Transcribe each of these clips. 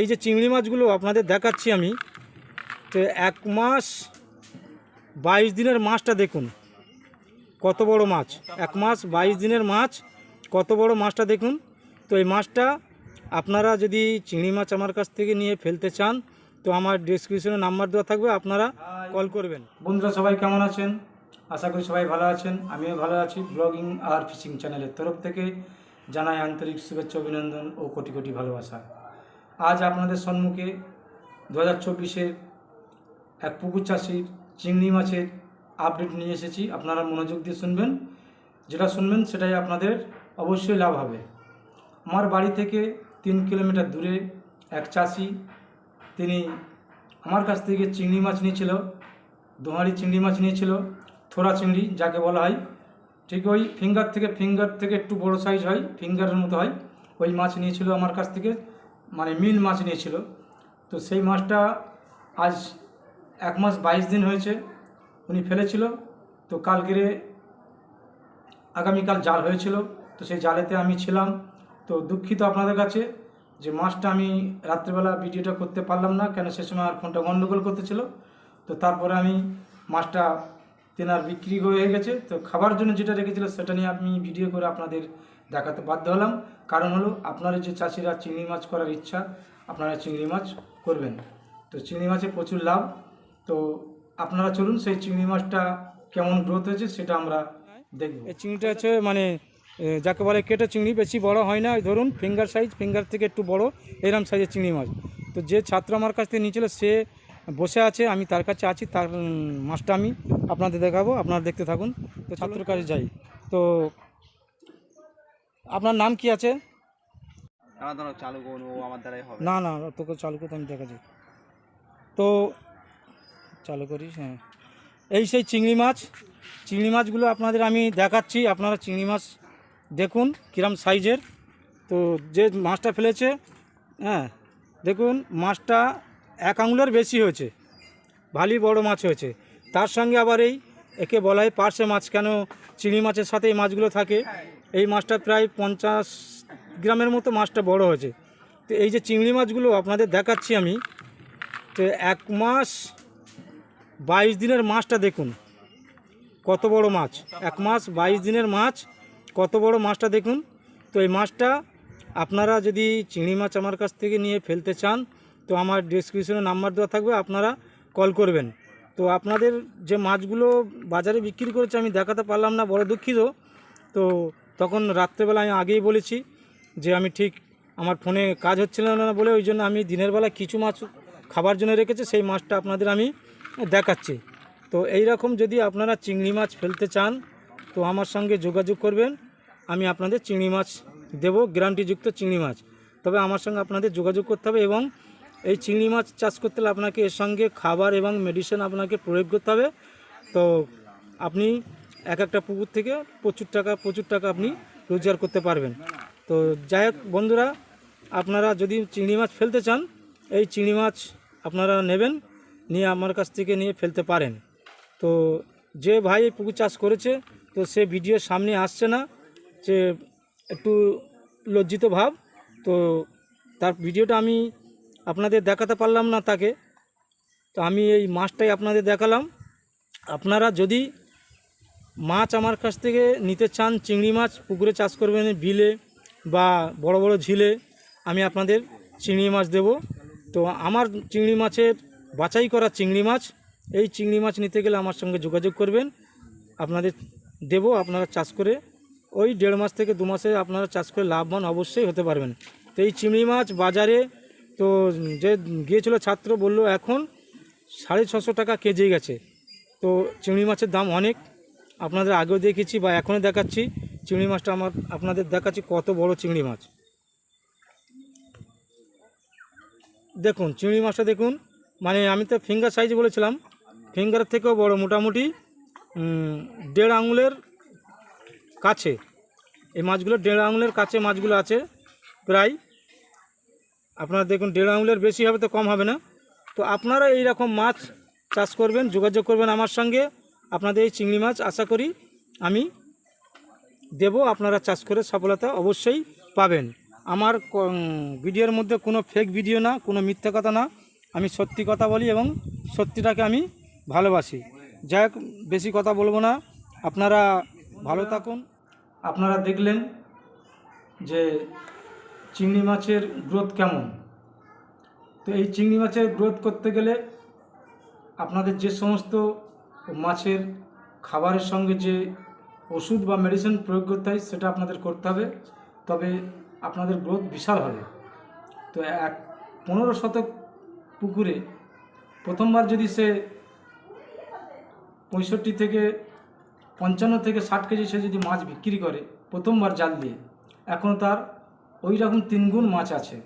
এই যে চিংড়ি মাছগুলো আপনাদের দেখাচ্ছি আমি, তো এক মাস বাইশ দিনের মাছটা দেখুন, কত বড় মাছ। এক মাস বাইশ দিনের মাছ, কত বড় মাছটা দেখুন। তো এই মাছটা আপনারা যদি চিংড়ি মাছ আমার কাছ থেকে নিয়ে ফেলতে চান, তো আমার ডিসক্রিপশনে নাম্বার দেওয়া থাকবে, আপনারা কল করবেন। বন্ধুরা, সবাই কেমন আছেন? আশা করি সবাই ভালো আছেন। আমিও ভালো আছি। ব্লগিং আর ফিশিং চ্যানেলের তরফ থেকে জানাই আন্তরিক শুভেচ্ছা, অভিনন্দন ও কোটি কোটি ভালোবাসা। আজ আপনাদের সম্মুখে দু হাজার চব্বিশের এক পুকুর চাষির চিংড়ি মাছের আপডেট নিয়ে এসেছি। আপনারা মনোযোগ দিয়ে শুনবেন। যেটা শুনবেন সেটাই আপনাদের অবশ্যই লাভ হবে। আমার বাড়ি থেকে তিন কিলোমিটার দূরে এক চাষি, তিনি আমার কাছ থেকে চিংড়ি মাছ নিয়েছিল, দোহারি চিংড়ি মাছ নিয়েছিল, থোড়া চিংড়ি যাকে বলা হয়। ঠিক ওই ফিঙ্গার থেকে ফিঙ্গার থেকে একটু বড় সাইজ হয় ফিঙ্গারের মতো হয়। ওই মাছ নিয়েছিল আমার কাছ থেকে। মানে মিল মাছ নিয়েছিল। তো সেই মাছটা আজ এক মাস বাইশ দিন হয়েছে, উনি ফেলেছিল। তো কালকেরে আগামীকাল জাল হয়েছিল, তো সেই জালেতে আমি ছিলাম। তো দুঃখিত আপনাদের কাছে যে মাছটা আমি রাত্রিবেলা ভিডিওটা করতে পারলাম না, কেন সে সময় আর ফোনটা গন্ডগোল করতেছিল। তো তারপরে আমি মাছটা তেনার বিক্রি হয়ে গেছে। তো খাবার জন্য যেটা রেখেছিল সেটা নিয়ে আমি ভিডিও করে আপনাদের দেখাতে বাধ্য হলাম। কারণ হলো, আপনারা যে চাষিরা চিংড়ি মাছ করার ইচ্ছা, আপনারা চিংড়ি মাছ করবেন। তো চিংড়ি মাছে প্রচুর লাভ। তো আপনারা চলুন, সেই চিংড়ি মাছটা কেমন গ্রোথ হয়েছে সেটা আমরা দেখব। এই চিংড়িটা হচ্ছে মানে যাকে বলে কেটে চিংড়ি, বেশি বড় হয় না। ধরুন ফিঙ্গার সাইজ ফিঙ্গার থেকে একটু বড়, এরম সাইজের চিংড়ি মাছ। তো যে ছাত্র আমার কাছ থেকে নিয়েছিল, সে বসে আছে, আমি তার কাছে আছি, তার মাছটা আমি আপনাদের দেখাবো, আপনারা দেখতে থাকুন। তো ছাত্রর কাছে যাই। তো আপনার নাম কি আছে? আমার ধরো চালু করুন ও আমার দ্বারাই হবে। না না তোকে চালু করতে আমি দেখা দেখাচ্ছি। তো চালু করিস হ্যাঁ। এই সেই চিংড়ি মাছ চিংড়ি মাছগুলো আপনাদের আমি দেখাচ্ছি আপনারা চিংড়ি মাছ দেখুন কিরম সাইজের। তো যে মাছটা ফেলেছে হ্যাঁ দেখুন মাছটা এক আঙুলের বেশি হয়েছে ভালোই বড় মাছ হয়েছে। তার সঙ্গে আবার এই একে বলা হয় পার্শে মাছ কেন চিংড়ি মাছের সাথে এই মাছগুলো থাকে। এই মাছটা প্রায় পঞ্চাশ গ্রামের মতো মাছটা বড় হয়েছে। তো এই যে চিংড়ি মাছগুলো আপনাদের দেখাচ্ছি আমি, তো এক মাস বাইশ দিনের মাছটা দেখুন, কত বড় মাছ। এক মাস বাইশ দিনের মাছ, কত বড় মাছটা দেখুন। তো এই মাছটা আপনারা যদি চিংড়ি মাছ আমার কাছ থেকে নিয়ে ফেলতে চান, তো আমার ডিসক্রিপশনে নাম্বার দেওয়া থাকবে, আপনারা কল করবেন। তো আপনাদের যে মাছগুলো বাজারে বিক্রি করেছে আমি দেখাতে পারলাম না, বড় দুঃখিত। তো তখন রাত্রেবেলা আমি আগেই বলেছি যে আমি ঠিক আমার ফোনে কাজ হচ্ছিল না বলে ওই জন্য আমি দিনের বেলা কিছু মাছ খাবার জন্য রেখেছি, সেই মাছটা আপনাদের আমি দেখাচ্ছি। তো এই রকম যদি আপনারা চিংড়ি মাছ ফেলতে চান, তো আমার সঙ্গে যোগাযোগ করবেন, আমি আপনাদের চিংড়ি মাছ দেবো, গ্যারান্টিযুক্ত চিংড়ি মাছ। তবে আমার সঙ্গে আপনাদের যোগাযোগ করতে হবে এবং এই চিংড়ি মাছ চাষ করতে হলে আপনাকে এর সঙ্গে খাবার এবং মেডিসিন আপনাকে প্রয়োগ করতে হবে। তো আপনি এক একটা পুকুর থেকে প্রচুর টাকা প্রচুর টাকা আপনি রোজগার করতে পারবেন। তো যাই হোক বন্ধুরা, আপনারা যদি চিংড়ি মাছ ফেলতে চান, এই চিংড়ি মাছ আপনারা নেবেন, নিয়ে আমার কাছ থেকে নিয়ে ফেলতে পারেন। তো যে ভাই এই পুকুর চাষ করেছে, তো সে ভিডিওর সামনে আসছে না, যে একটু লজ্জিত ভাব। তো তার ভিডিওটা আমি আপনাদের দেখাতে পারলাম না তাকে। তো আমি এই মাছটাই আপনাদের দেখালাম। আপনারা যদি মাছ আমার কাছ থেকে নিতে চান চিংড়ি মাছ, পুকুরে চাষ করবেন বিলে বা বড় বড় ঝিলে, আমি আপনাদের চিংড়ি মাছ দেব। তো আমার চিংড়ি মাছের বাছাই করা চিংড়ি মাছ, এই চিংড়ি মাছ নিতে গেলে আমার সঙ্গে যোগাযোগ করবেন। আপনাদের দেব, আপনারা চাষ করে ওই দেড় মাস থেকে দু মাসে আপনারা চাষ করে লাভবান অবশ্যই হতে পারবেন। তো এই চিংড়ি মাছ বাজারে, তো যে গিয়েছিল ছাত্র বলল, এখন সাড়ে ছশো টাকা কেজি গেছে। তো চিংড়ি মাছের দাম অনেক। আপনাদের আগেও দেখেছি বা এখনও দেখাচ্ছি। চিংড়ি মাছটা আমার আপনাদের দেখাচ্ছি কত বড় চিংড়ি মাছ। দেখুন, চিংড়ি মাছটা দেখুন। মানে আমি তো ফিঙ্গার সাইজ বলেছিলাম। ফিঙ্গারের থেকেও বড়, মোটামুটি দেড় আঙুলের কাছে। এই মাছগুলো দেড় আঙুলের কাছে মাছগুলো আছে, প্রায়। আপনারা দেখুন, দেড় আঙুলের বেশি হবে তো কম হবে না। তো আপনারা এই রকম মাছ চাষ করবেন, যোগাযোগ করবেন আমার সঙ্গে। আপনাদের এই চিংড়ি মাছ আশা করি আমি দেব। আপনারা চাষ করে সফলতা অবশ্যই পাবেন। আমার ভিডিওর মধ্যে কোনো ফেক ভিডিও না, কোনো মিথ্যে কথা না। আমি সত্যি কথা বলি এবং সত্যিটাকে আমি ভালোবাসি। যাই হোক, বেশি কথা বলব না। আপনারা ভালো থাকুন। আপনারা দেখলেন যে চিংড়ি মাছের গ্রোথ কেমন। তো এই চিংড়ি মাছের গ্রোথ করতে গেলে আপনাদের যে সমস্ত মাছের খাবারের সঙ্গে যে ওষুধ বা মেডিসিন প্রয়োগ করতে হয়, সেটা আপনাদের করতে হবে। তবে আপনাদের গ্রোথ বিশাল হবে। তো এক পনেরো শতক পুকুরে প্রথমবার যদি সে পঁয়ষট্টি থেকে পঞ্চান্ন থেকে ষাট কেজি সে যদি মাছ বিক্রি করে প্রথমবার জাল দিয়ে, এখন তার ওই রকম তিনগুণ মাছ আছে।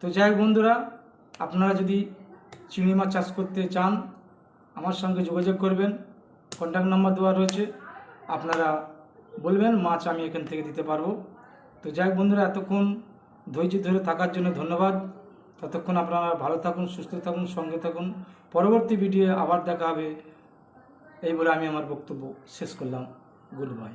তো যাই বন্ধুরা, আপনারা যদি চিংড়ি মাছ চাষ করতে চান আমার সঙ্গে যোগাযোগ করবেন। কন্ট্যাক্ট নাম্বার দেওয়া রয়েছে। আপনারা বলবেন, মাছ আমি এখান থেকে দিতে পারব। তো যাই বন্ধুরা, এতক্ষণ ধৈর্য ধরে থাকার জন্য ধন্যবাদ। ততক্ষণ আপনারা ভালো থাকুন, সুস্থ থাকুন, সঙ্গে থাকুন। পরবর্তী ভিডিও আবার দেখা হবে। এই বলে আমি আমার বক্তব্য শেষ করলাম। Good bye